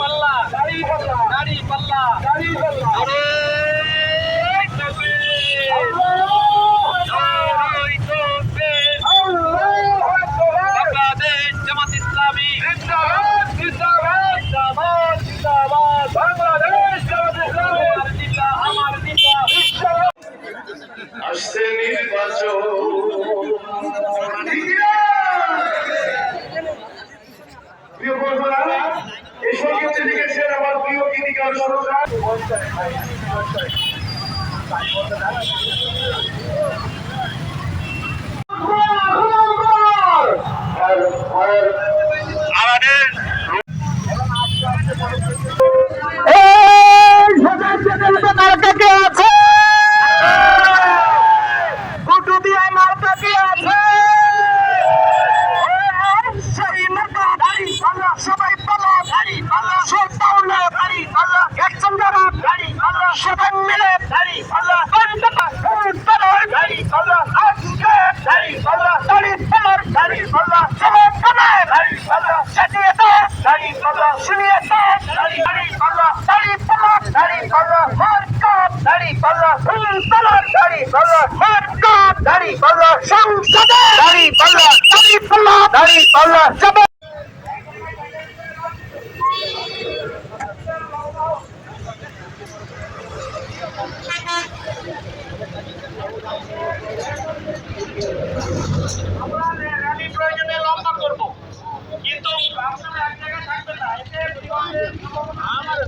পাল্লা দাড়ি পাল্লা দাড়ি পাল্লা দাড়ি পাল্লা আসছে নির্বাচন কেউ করব না এই সংগীত লিখেছেন আমার প্রিয় গীতিকার সরকার দাঁড়িয়ে পাল্লা দাঁড়িয়ে পাল্লা যাবে আমরা র্যালি প্রয়োজনে লম্বা করব। কিন্তু এক জায়গায় থাকবে না। এতে আমার